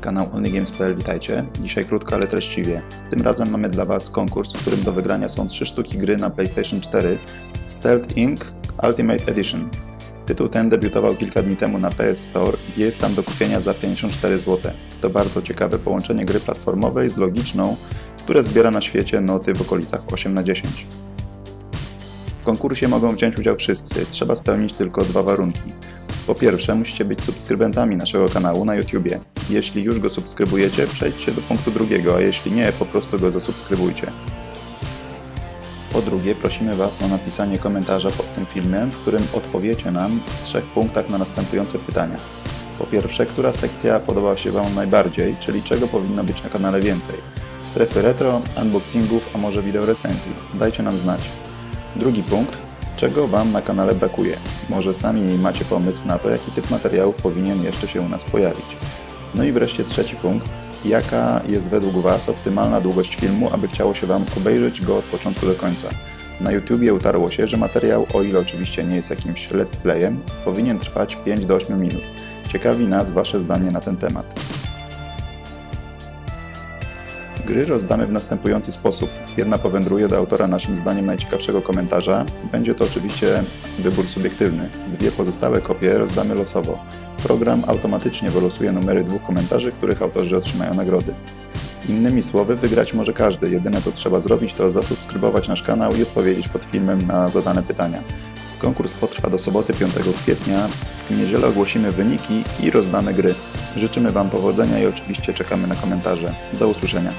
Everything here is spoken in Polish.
Kanał OnlyGames.pl, witajcie. Dzisiaj krótko, ale treściwie. Tym razem mamy dla Was konkurs, w którym do wygrania są trzy sztuki gry na PlayStation 4 Stealth Inc. Ultimate Edition. Tytuł ten debiutował kilka dni temu na PS Store i jest tam do kupienia za 54 zł. To bardzo ciekawe połączenie gry platformowej z logiczną, które zbiera na świecie noty w okolicach 8 na 10. W konkursie mogą wziąć udział wszyscy, trzeba spełnić tylko dwa warunki. Po pierwsze, musicie być subskrybentami naszego kanału na YouTubie. Jeśli już go subskrybujecie, przejdźcie do punktu drugiego, a jeśli nie, po prostu go zasubskrybujcie. Po drugie, prosimy Was o napisanie komentarza pod tym filmem, w którym odpowiecie nam w trzech punktach na następujące pytania. Po pierwsze, która sekcja podobała się Wam najbardziej, czyli czego powinno być na kanale więcej? Strefy retro, unboxingów, a może wideo recenzji? Dajcie nam znać. Drugi punkt. Czego Wam na kanale brakuje? Może sami macie pomysł na to, jaki typ materiałów powinien jeszcze się u nas pojawić. No i wreszcie trzeci punkt. Jaka jest według Was optymalna długość filmu, aby chciało się Wam obejrzeć go od początku do końca? Na YouTubie utarło się, że materiał, o ile oczywiście nie jest jakimś let's playem, powinien trwać 5 do 8 minut. Ciekawi nas Wasze zdanie na ten temat. Gry rozdamy w następujący sposób. Jedna powędruje do autora naszym zdaniem najciekawszego komentarza. Będzie to oczywiście wybór subiektywny. Dwie pozostałe kopie rozdamy losowo. Program automatycznie wylosuje numery dwóch komentarzy, których autorzy otrzymają nagrody. Innymi słowy, wygrać może każdy. Jedyne co trzeba zrobić to zasubskrybować nasz kanał i odpowiedzieć pod filmem na zadane pytania. Konkurs potrwa do soboty 5 kwietnia. W niedzielę ogłosimy wyniki i rozdamy gry. Życzymy Wam powodzenia i oczywiście czekamy na komentarze. Do usłyszenia.